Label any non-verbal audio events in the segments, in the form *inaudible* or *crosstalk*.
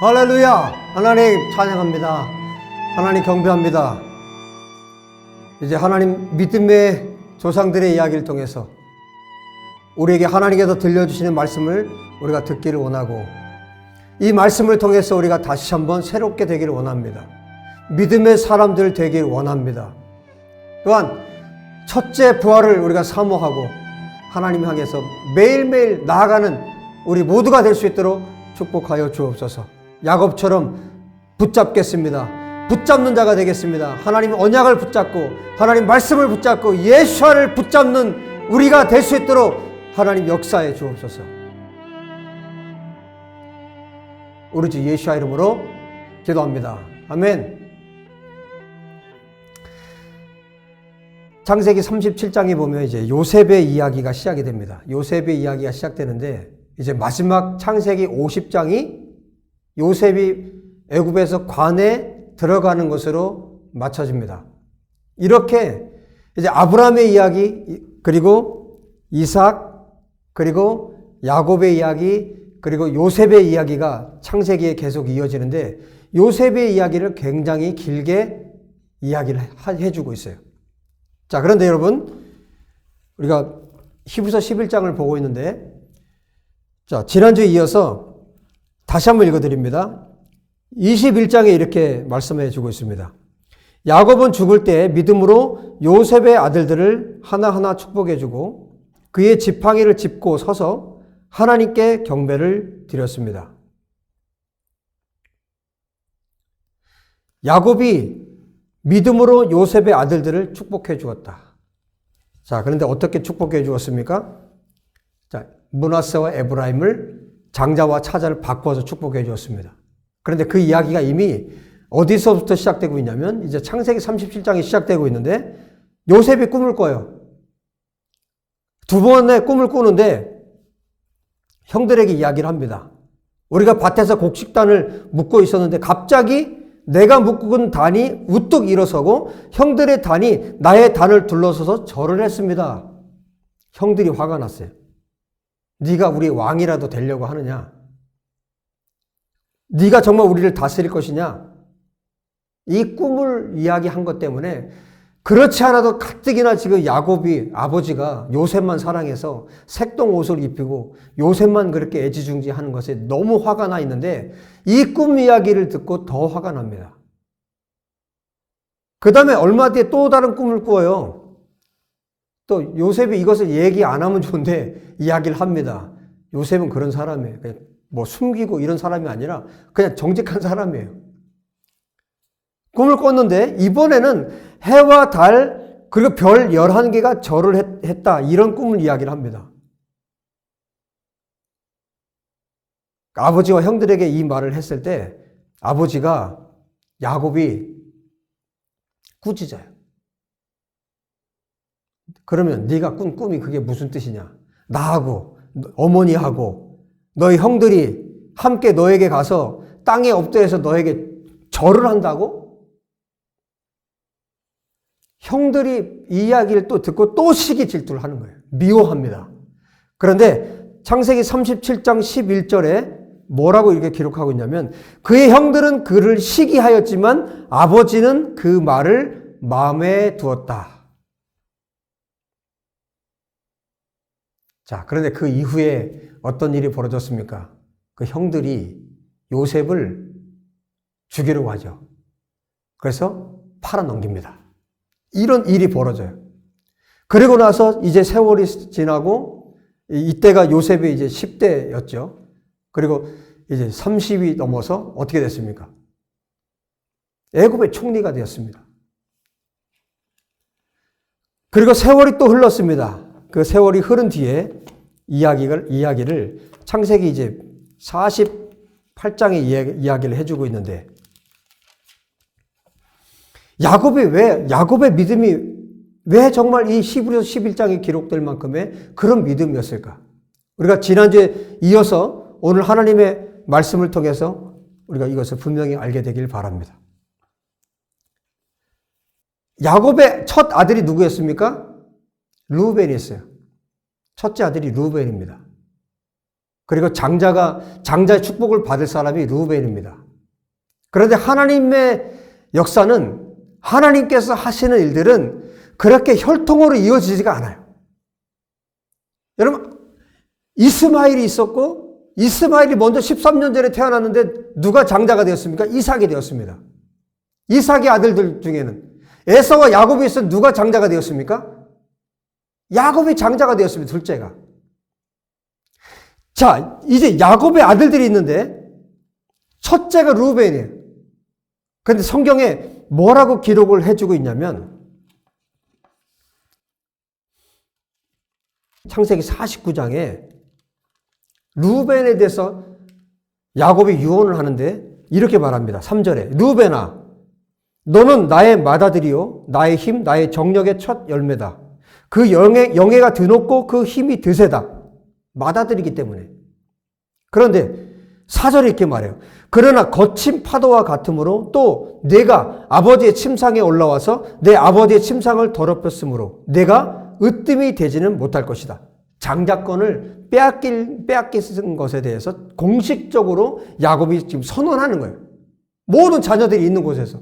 할렐루야! 하나님 찬양합니다. 하나님 경배합니다. 이제 하나님 믿음의 조상들의 이야기를 통해서 우리에게 하나님께서 들려주시는 말씀을 우리가 듣기를 원하고 이 말씀을 통해서 우리가 다시 한번 새롭게 되기를 원합니다. 믿음의 사람들 되기를 원합니다. 또한 첫째 부활을 우리가 사모하고 하나님 향해서 매일매일 나아가는 우리 모두가 될 수 있도록 축복하여 주옵소서. 야곱처럼 붙잡겠습니다. 붙잡는 자가 되겠습니다. 하나님 언약을 붙잡고 하나님 말씀을 붙잡고 예수와를 붙잡는 우리가 될 수 있도록 하나님 역사해 주옵소서. 우리 주 예수와 이름으로 기도합니다. 아멘. 창세기 37장에 보면 이제 요셉의 이야기가 시작이 됩니다. 요셉의 이야기가 시작되는데 이제 마지막 창세기 50장이 요셉이 애굽에서 관에 들어가는 것으로 맞춰집니다. 이렇게 이제 아브라함의 이야기 그리고 이삭 그리고 야곱의 이야기 그리고 요셉의 이야기가 창세기에 계속 이어지는데 요셉의 이야기를 굉장히 길게 이야기를 해주고 있어요. 자, 그런데 여러분, 우리가 히브리서 11장을 보고 있는데, 자, 지난주에 이어서 다시 한번 읽어드립니다. 21장에 이렇게 말씀해 주고 있습니다. 야곱은 죽을 때 믿음으로 요셉의 아들들을 하나하나 축복해 주고 그의 지팡이를 짚고 서서 하나님께 경배를 드렸습니다. 야곱이 믿음으로 요셉의 아들들을 축복해 주었다. 자, 그런데 어떻게 축복해 주었습니까? 자, 문하세와 에브라임을 장자와 차자를 바꿔서 축복해 주었습니다. 그런데 그 이야기가 이미 어디서부터 시작되고 있냐면 이제 창세기 37장이 시작되고 있는데 요셉이 꿈을 꿔요. 두 번의 꿈을 꾸는데 형들에게 이야기를 합니다. 우리가 밭에서 곡식단을 묶고 있었는데 갑자기 내가 묶은 단이 우뚝 일어서고 형들의 단이 나의 단을 둘러서서 절을 했습니다. 형들이 화가 났어요. 네가 우리 왕이라도 되려고 하느냐? 네가 정말 우리를 다스릴 것이냐? 이 꿈을 이야기한 것 때문에 그렇지 않아도 가뜩이나 지금 야곱이 아버지가 요셉만 사랑해서 색동 옷을 입히고 요셉만 그렇게 애지중지하는 것에 너무 화가 나 있는데 이 꿈 이야기를 듣고 더 화가 납니다. 그 다음에 얼마 뒤에 또 다른 꿈을 꾸어요. 또 요셉이 이것을 얘기 안 하면 좋은데 *laughs* 이야기를 합니다. 요셉은 그런 사람이에요. 뭐 숨기고 이런 사람이 아니라 그냥 정직한 사람이에요. 꿈을 꿨는데 이번에는 해와 달 그리고 별 11개가 절을 했다. 이런 꿈을 이야기를 합니다. 아버지와 형들에게 이 말을 했을 때 아버지가 야곱이 꾸짖어요. 그러면 네가 꾼 꿈이 그게 무슨 뜻이냐? 나하고 어머니하고 너희 형들이 함께 너에게 가서 땅에 엎드려서 너에게 절을 한다고? 형들이 이야기를 또 듣고 또 시기 질투를 하는 거예요. 미워합니다. 그런데 창세기 37장 11절에 뭐라고 이렇게 기록하고 있냐면 그의 형들은 그를 시기하였지만 아버지는 그 말을 마음에 두었다. 자, 그런데 그 이후에 어떤 일이 벌어졌습니까? 그 형들이 요셉을 죽이려고 하죠. 그래서 팔아 넘깁니다. 이런 일이 벌어져요. 그리고 나서 이제 세월이 지나고 이때가 요셉이 이제 10대였죠. 그리고 이제 30이 넘어서 어떻게 됐습니까? 애굽의 총리가 되었습니다. 그리고 세월이 또 흘렀습니다. 그 세월이 흐른 뒤에 이야기를, 이야기를 창세기 이제 48장의 이야기를 해주고 있는데 야곱이 왜, 야곱의 믿음이 왜 정말 이 히브리서 11장에 기록될 만큼의 그런 믿음이었을까? 우리가 지난주에 이어서 오늘 하나님의 말씀을 통해서 우리가 이것을 분명히 알게 되길 바랍니다. 야곱의 첫 아들이 누구였습니까? 루벤이었어요. 첫째 아들이 루벤입니다. 그리고 장자가 장자의 축복을 받을 사람이 루벤입니다. 그런데 하나님의 역사는 하나님께서 하시는 일들은 그렇게 혈통으로 이어지지가 않아요. 여러분 이스마일이 있었고 이스마일이 먼저 13년 전에 태어났는데 누가 장자가 되었습니까? 이삭이 되었습니다. 이삭의 아들들 중에는 에서와 야곱이 있어 누가 장자가 되었습니까? 야곱이 장자가 되었습니다. 둘째가. 자, 이제 야곱의 아들들이 있는데 첫째가 루벤이에요. 근데 성경에 뭐라고 기록을 해주고 있냐면 창세기 49장에 루벤에 대해서 야곱이 유언을 하는데 이렇게 말합니다. 3절에 루벤아 너는 나의 맏아들이요 나의 힘 나의 정력의 첫 열매다. 그 영예, 영예가 드높고 그 힘이 드세다. 맏아들이기 때문에. 그런데 사절에 이렇게 말해요. 그러나 거친 파도와 같으므로 또 내가 아버지의 침상에 올라와서 내 아버지의 침상을 더럽혔으므로 내가 으뜸이 되지는 못할 것이다. 장자권을 빼앗길, 빼앗긴 것에 대해서 공식적으로 야곱이 지금 선언하는 거예요. 모든 자녀들이 있는 곳에서.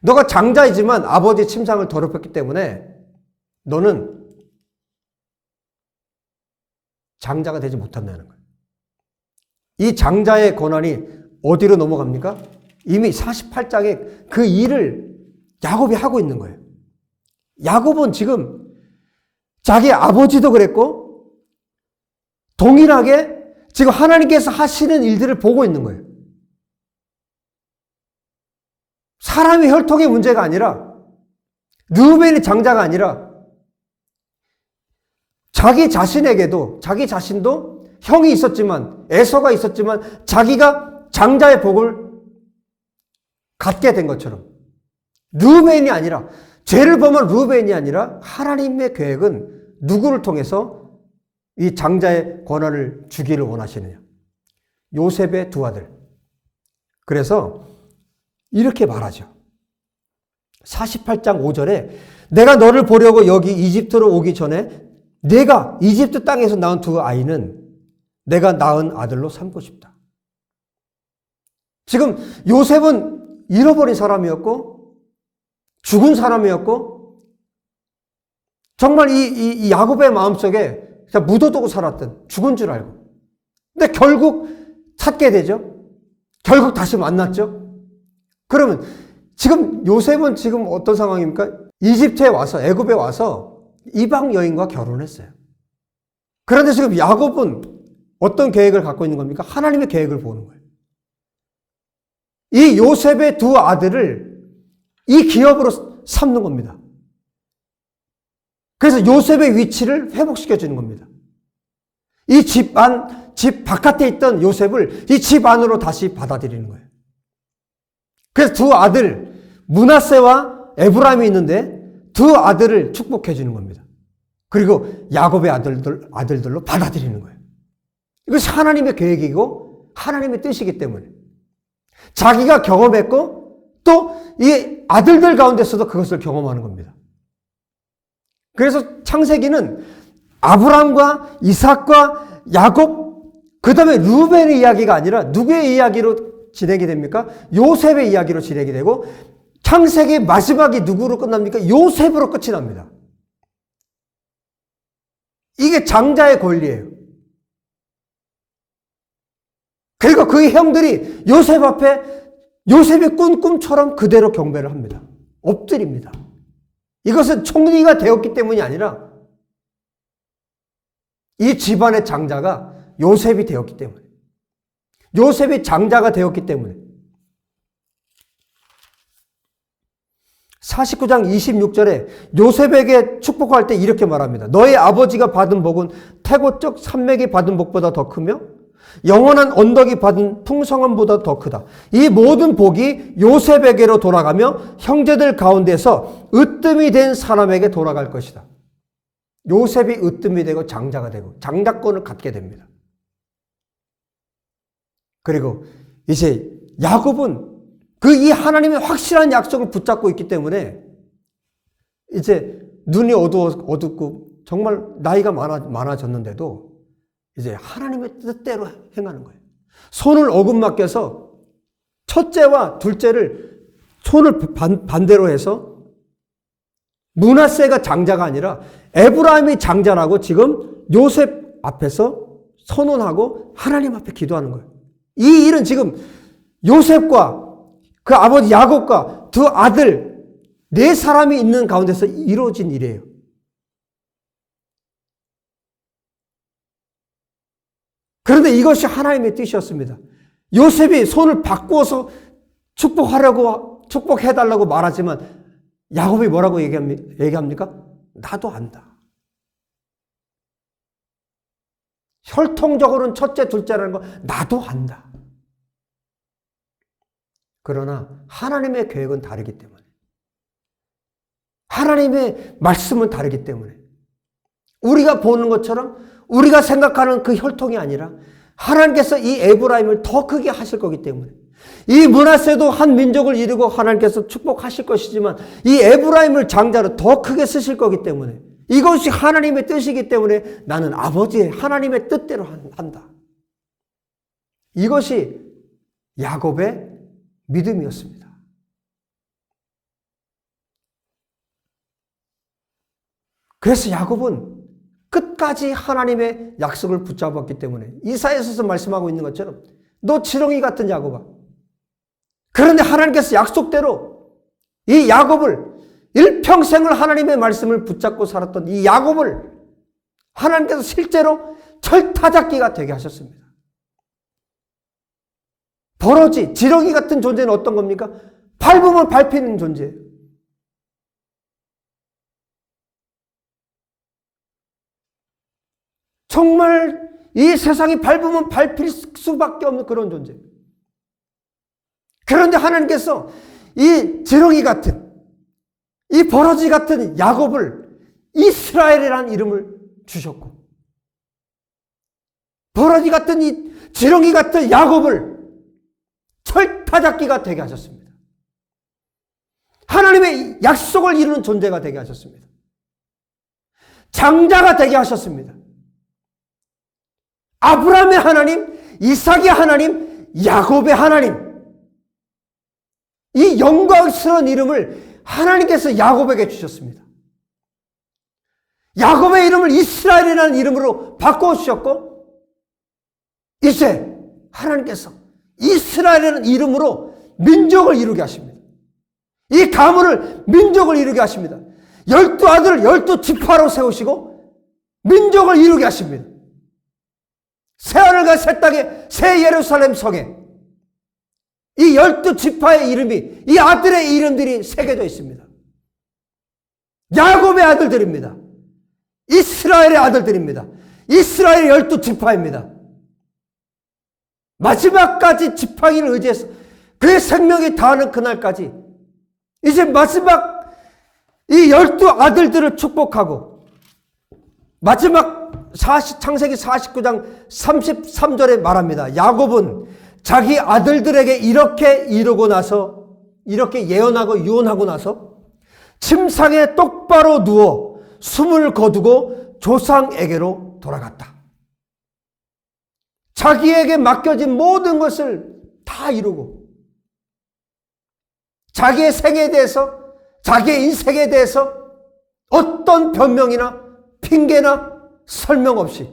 너가 장자이지만 아버지의 침상을 더럽혔기 때문에 너는 장자가 되지 못한다는 거예요. 이 장자의 권한이 어디로 넘어갑니까? 이미 48장에 그 일을 야곱이 하고 있는 거예요. 야곱은 지금 자기 아버지도 그랬고 동일하게 지금 하나님께서 하시는 일들을 보고 있는 거예요. 사람의 혈통의 문제가 아니라 르벤의 장자가 아니라 자기 자신에게도 자기 자신도 형이 있었지만 에서가 있었지만 자기가 장자의 복을 갖게 된 것처럼 르벤이 아니라 죄를 범한 르벤이 아니라 하나님의 계획은 누구를 통해서 이 장자의 권한을 주기를 원하시느냐? 요셉의 두 아들. 그래서 이렇게 말하죠. 48장 5절에 내가 너를 보려고 여기 이집트로 오기 전에 내가 이집트 땅에서 낳은 두 아이는 내가 낳은 아들로 삼고 싶다. 지금 요셉은 잃어버린 사람이었고 죽은 사람이었고 정말 이, 이, 이 야곱의 마음속에 그냥 묻어두고 살았던 죽은 줄 알고 근데 결국 찾게 되죠. 결국 다시 만났죠. 그러면 지금 요셉은 지금 어떤 상황입니까? 이집트에 와서 애굽에 와서 이방 여인과 결혼했어요. 그런데 지금 야곱은 어떤 계획을 갖고 있는 겁니까? 하나님의 계획을 보는 거예요. 이 요셉의 두 아들을 이 기업으로 삼는 겁니다. 그래서 요셉의 위치를 회복시켜 주는 겁니다. 이 집 안, 집 바깥에 있던 요셉을 이 집 안으로 다시 받아들이는 거예요. 그래서 두 아들, 문하세와 에브라임이 있는데 두 아들을 축복해 주는 겁니다. 그리고 야곱의 아들들, 아들들로 받아들이는 거예요. 이것이 하나님의 계획이고 하나님의 뜻이기 때문에. 자기가 경험했고 또 이 아들들 가운데서도 그것을 경험하는 겁니다. 그래서 창세기는 아브람과 이삭과 야곱 그 다음에 루벤의 이야기가 아니라 누구의 이야기로 진행이 됩니까? 요셉의 이야기로 진행이 되고 창세기 마지막이 누구로 끝납니까? 요셉으로 끝이 납니다. 이게 장자의 권리예요. 그리고 그 형들이 요셉 앞에 요셉의 꾼 꿈처럼 그대로 경배를 합니다. 엎드립니다. 이것은 총리가 되었기 때문이 아니라 이 집안의 장자가 요셉이 되었기 때문에 요셉이 장자가 되었기 때문에 49장 26절에 요셉에게 축복할 때 이렇게 말합니다. 너의 아버지가 받은 복은 태고적 산맥이 받은 복보다 더 크며 영원한 언덕이 받은 풍성함보다 더 크다. 이 모든 복이 요셉에게로 돌아가며 형제들 가운데서 으뜸이 된 사람에게 돌아갈 것이다. 요셉이 으뜸이 되고 장자가 되고 장자권을 갖게 됩니다. 그리고 이제 야곱은 그 이 하나님의 확실한 약속을 붙잡고 있기 때문에 이제 눈이 어두워 어둡고 정말 나이가 많아 많아졌는데도 이제 하나님의 뜻대로 행하는 거예요. 손을 맡겨서 첫째와 둘째를 손을 반, 반대로 해서 문하세가 장자가 아니라 에브라임이 장자라고 지금 요셉 앞에서 선언하고 하나님 앞에 기도하는 거예요. 이 일은 지금 요셉과 그 아버지 야곱과 두 아들 네 사람이 있는 가운데서 이루어진 일이에요. 그런데 이것이 하나님의 뜻이었습니다. 요셉이 손을 바꾸어서 축복하려고, 축복해 달라고 말하지만 야곱이 뭐라고 얘기합니까? 나도 안다. 혈통적으로는 첫째, 둘째라는 거 나도 안다. 그러나 하나님의 계획은 다르기 때문에. 하나님의 말씀은 다르기 때문에. 우리가 보는 것처럼 우리가 생각하는 그 혈통이 아니라 하나님께서 이 에브라임을 더 크게 하실 거기 때문에. 이 문하세도 한 민족을 이루고 하나님께서 축복하실 것이지만 이 에브라임을 장자로 더 크게 쓰실 거기 때문에. 이것이 하나님의 뜻이기 때문에 나는 아버지의 하나님의 뜻대로 한다. 이것이 야곱의 믿음이었습니다. 그래서 야곱은 끝까지 하나님의 약속을 붙잡았기 때문에 이사에서 말씀하고 있는 것처럼 너 지렁이 같은 야곱아. 그런데 하나님께서 약속대로 이 야곱을 일평생을 하나님의 말씀을 붙잡고 살았던 이 야곱을 하나님께서 실제로 철타잡기가 되게 하셨습니다. 버러지, 지렁이 같은 존재는 어떤 겁니까? 밟으면 밟히는 존재예요. 정말 이 세상이 밟으면 밟힐 수밖에 없는 그런 존재. 그런데 하나님께서 이 지렁이 같은, 이 버러지 같은 야곱을 이스라엘이라는 이름을 주셨고, 버러지 같은 이 지렁이 같은 야곱을 철타잡기가 되게 하셨습니다. 하나님의 약속을 이루는 존재가 되게 하셨습니다. 장자가 되게 하셨습니다. 아브라함의 하나님, 이삭의 하나님, 야곱의 하나님. 이 영광스러운 이름을 하나님께서 야곱에게 주셨습니다. 야곱의 이름을 이스라엘이라는 이름으로 바꿔 주셨고, 이제 하나님께서 이스라엘이라는 이름으로 민족을 이루게 하십니다. 이 가문을 민족을 이루게 하십니다. 열두 아들을 열두 지파로 세우시고 민족을 이루게 하십니다. 새하늘과 새 땅에 새 예루살렘 성에 이 열두 지파의 이름이 이 아들의 이름들이 새겨져 있습니다. 야곱의 아들들입니다. 이스라엘의 아들들입니다. 이스라엘의 열두 지파입니다. 마지막까지 지팡이를 의지해서 그의 생명이 다하는 그날까지 이제 마지막 이 열두 아들들을 축복하고 마지막 40, 창세기 49장 33절에 말합니다. 야곱은 자기 아들들에게 이렇게 이루고 나서 이렇게 예언하고 유언하고 나서 침상에 똑바로 누워 숨을 거두고 조상에게로 돌아갔다. 자기에게 맡겨진 모든 것을 다 이루고 자기의 생에 대해서 자기의 인생에 대해서 어떤 변명이나 핑계나 설명 없이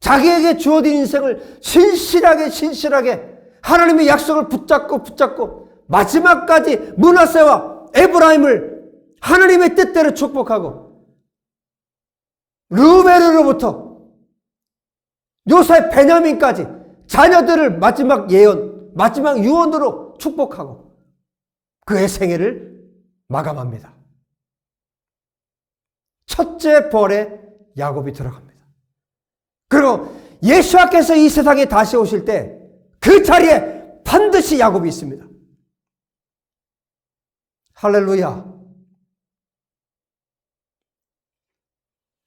자기에게 주어진 인생을 신실하게 신실하게 하나님의 약속을 붙잡고 붙잡고 마지막까지 문하세와 에브라임을 하나님의 뜻대로 축복하고 르베르로부터 요셉 베냐민까지 자녀들을 마지막 예언, 마지막 유언으로 축복하고 그의 생애를 마감합니다. 첫째 벌에 야곱이 들어갑니다. 그리고 예수와께서 이 세상에 다시 오실 때 그 자리에 반드시 야곱이 있습니다. 할렐루야.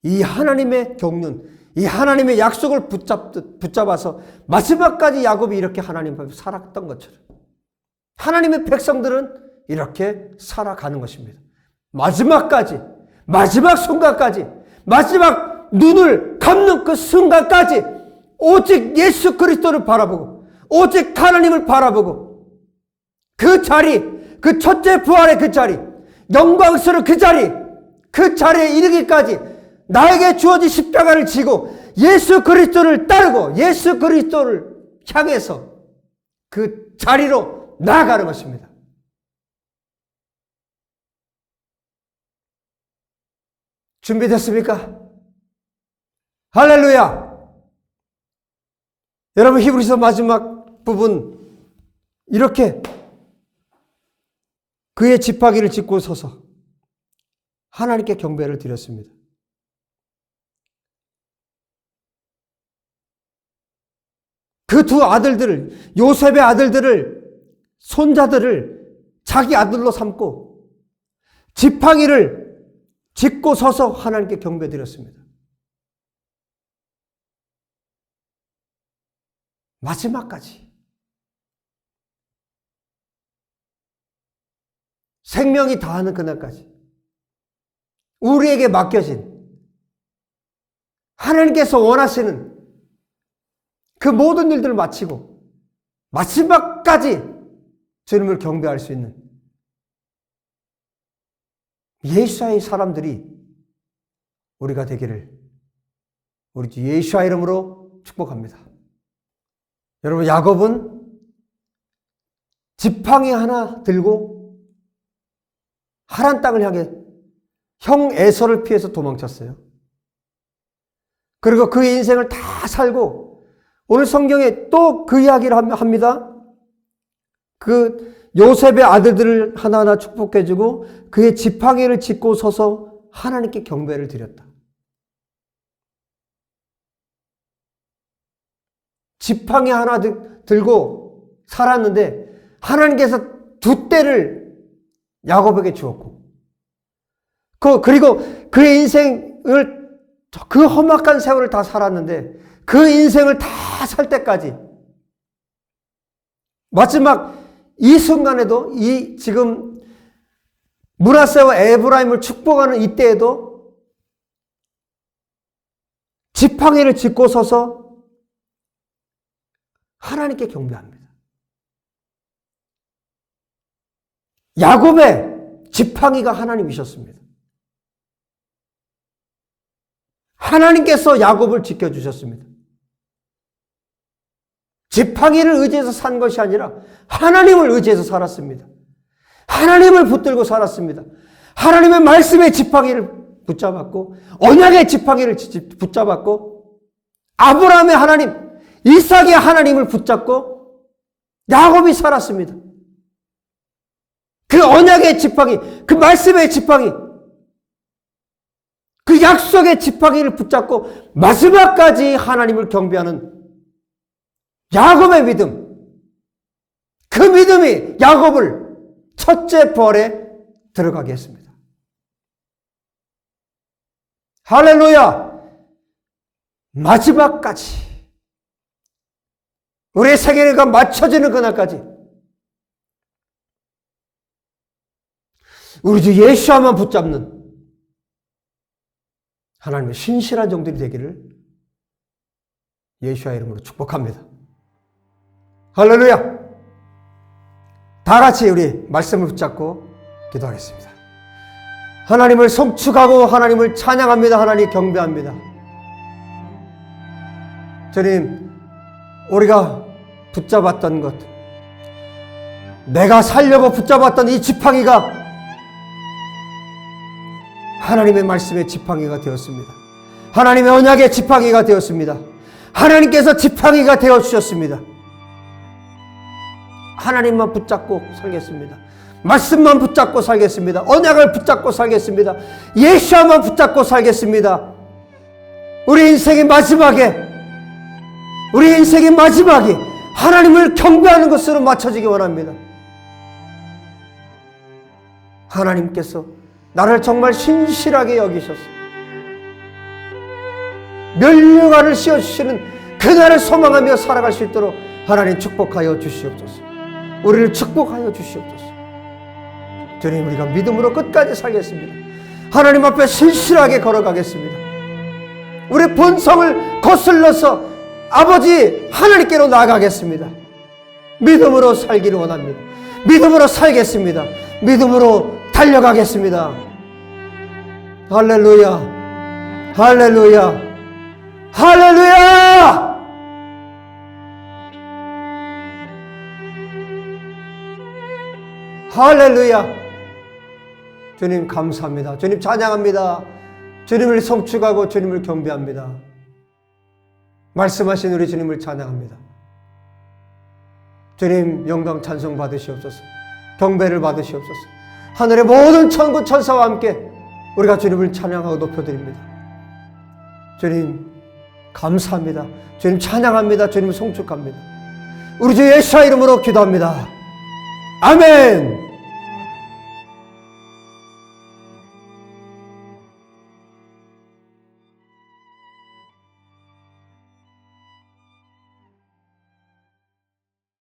이 하나님의 경륜, 이 하나님의 약속을 붙잡듯 붙잡아서 마지막까지 야곱이 이렇게 하나님 앞에 살았던 것처럼 하나님의 백성들은 이렇게 살아가는 것입니다. 마지막까지 마지막 순간까지 마지막 눈을 감는 그 순간까지 오직 예수 그리스도를 바라보고 오직 하나님을 바라보고 그 자리, 그 첫째 부활의 그 자리, 영광스러운 그 자리, 그 자리에 이르기까지 나에게 주어진 십자가를 지고 예수 그리스도를 따르고 예수 그리스도를 향해서 그 자리로 나아가는 것입니다. 준비됐습니까? 할렐루야! 여러분 히브리서 마지막 부분 이렇게 그의 지팡이를 짚고 서서 하나님께 경배를 드렸습니다. 그 두 아들들을 요셉의 아들들을 손자들을 자기 아들로 삼고 지팡이를 짚고 서서 하나님께 경배 드렸습니다. 마지막까지 생명이 다하는 그날까지 우리에게 맡겨진 하나님께서 원하시는 그 모든 일들을 마치고 마지막까지 주님을 경배할 수 있는 예수와의 사람들이 우리가 되기를 우리 주 예수와 이름으로 축복합니다. 여러분 야곱은 지팡이 하나 들고 하란 땅을 향해 형 에서를 피해서 도망쳤어요. 그리고 그 인생을 다 살고 오늘 성경에 또 그 이야기를 합니다. 그 요셉의 아들들을 하나하나 축복해주고 그의 지팡이를 짚고 서서 하나님께 경배를 드렸다. 지팡이 하나 들고 살았는데 하나님께서 두 때를 야곱에게 주었고 그 그리고 그의 인생을 그 험악한 세월을 다 살았는데 그 인생을 다 살 때까지 마지막 이 순간에도 이 지금 문하세와 에브라임을 축복하는 이때에도 지팡이를 짚고 서서 하나님께 경배합니다. 야곱의 지팡이가 하나님이셨습니다. 하나님께서 야곱을 지켜주셨습니다. 지팡이를 의지해서 산 것이 아니라 하나님을 의지해서 살았습니다. 하나님을 붙들고 살았습니다. 하나님의 말씀의 지팡이를 붙잡았고 언약의 지팡이를 붙잡았고 아브라함의 하나님, 이삭의 하나님을 붙잡고 야곱이 살았습니다. 그 언약의 지팡이, 그 말씀의 지팡이, 그 약속의 지팡이를 붙잡고 마지막까지 하나님을 경배하는 야곱의 믿음. 그 믿음이 야곱을 첫째 벌에 들어가게 했습니다. 할렐루야! 마지막까지 우리의 세계가 맞춰지는 그날까지 우리 주 예수와만 붙잡는 하나님의 신실한 종들이 되기를 예수와 이름으로 축복합니다. 할렐루야! 다 같이 우리 말씀을 붙잡고 기도하겠습니다. 하나님을 송축하고 하나님을 찬양합니다. 하나님 경배합니다. 주님, 우리가 붙잡았던 것, 내가 살려고 붙잡았던 이 지팡이가 하나님의 말씀의 지팡이가 되었습니다. 하나님의 언약의 지팡이가 되었습니다. 하나님께서 지팡이가 되어 주셨습니다. 하나님만 붙잡고 살겠습니다. 말씀만 붙잡고 살겠습니다. 언약을 붙잡고 살겠습니다. 예수와만 붙잡고 살겠습니다. 우리 인생의 마지막에 우리 인생의 마지막이 하나님을 경배하는 것으로 맞춰지기 원합니다. 하나님께서 나를 정말 신실하게 여기셔서 멸류관을 씌워주시는 그날을 소망하며 살아갈 수 있도록 하나님 축복하여 주시옵소서. 우리를 축복하여 주시옵소서. 주님 우리가 믿음으로 끝까지 살겠습니다. 하나님 앞에 신실하게 걸어가겠습니다. 우리 본성을 거슬러서 아버지 하나님께로 나아가겠습니다. 믿음으로 살기를 원합니다. 믿음으로 살겠습니다. 믿음으로 달려가겠습니다. 할렐루야. 할렐루야. 할렐루야! 할렐루야! 주님 감사합니다. 주님 찬양합니다. 주님을 성축하고 주님을 경배합니다. 말씀하신 우리 주님을 찬양합니다. 주님 영광 찬송 받으시옵소서. 경배를 받으시옵소서. 하늘의 모든 천군 천사와 함께 우리가 주님을 찬양하고 높여드립니다. 주님 감사합니다. 주님 찬양합니다. 주님 송축합니다. 우리 주 예수와 이름으로 기도합니다. 아멘.